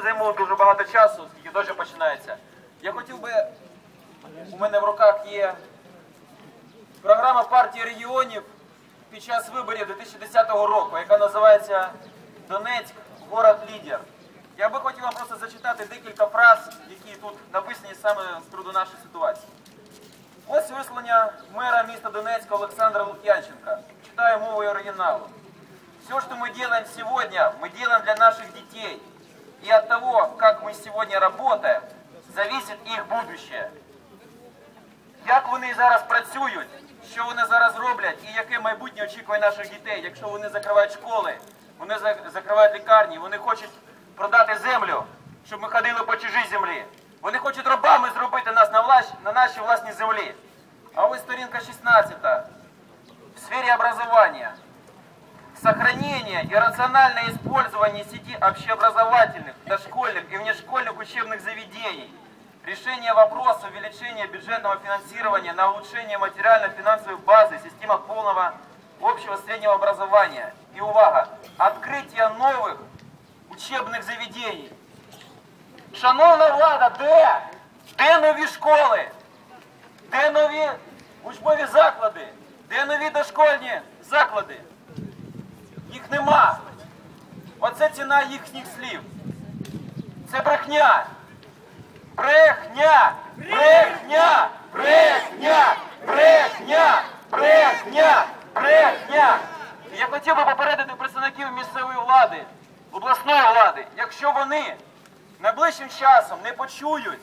займу дуже багато часу, оскільки дощ починається. Я хотів би, у мене в руках є програма партії регіонів під час виборів 2010 року, яка називається Донецьк, город лідер. Я би хотів вам просто зачитати декілька фраз, які тут написані саме з труду нашої ситуації. Ось висловлення мера міста Донецка Олександра Лук'янченка. Читаю мовою оригіналу. Все, что мы делаем сегодня, мы делаем для наших детей. И от того, как мы сегодня работаем, зависит их будущее. Як вони зараз працюють, що вони зараз роблять і яке майбутнє очікує наших дітей, якщо вони закривають школи, вони закривають лікарні, вони хочуть продати землю, щоб ми ходили по чужій землі. Вони хочуть рабами зробити нас на, влас... на нашій власній землі. А ось сторінка 16 в сфері образования сохранение и рациональное использование сети общеобразовательных, дошкольных и внешкольных учебных заведений, решение вопроса увеличения бюджетного финансирования на улучшение материально-финансовой базы системы полного общего среднего образования и, увага, открытие новых учебных заведений. Шановна влада, де? Де нові школи? Де нові учбові заклади? Де нові дошкольні Оце ціна їхніх слів. Це брехня. Брехня! Брехня! Брехня! Брехня! Брехня! Брехня! Я хотів би попередити представників місцевої влади, обласної влади, якщо вони найближчим часом не почують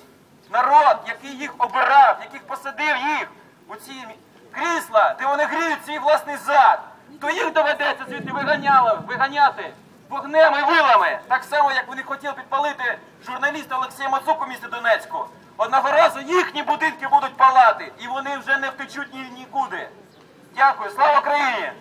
народ, який їх обирав, яких посадив їх у ці крісла, де вони гріють свій власний зад, то їх доведеться звідти виганяли, виганяти вогнем і вилами, так само, як вони хотіли підпалити журналіста Олексія Мацуку в місті Донецьку. Одного разу їхні будинки будуть палати, і вони вже не втечуть ні, нікуди. Дякую, слава Україні!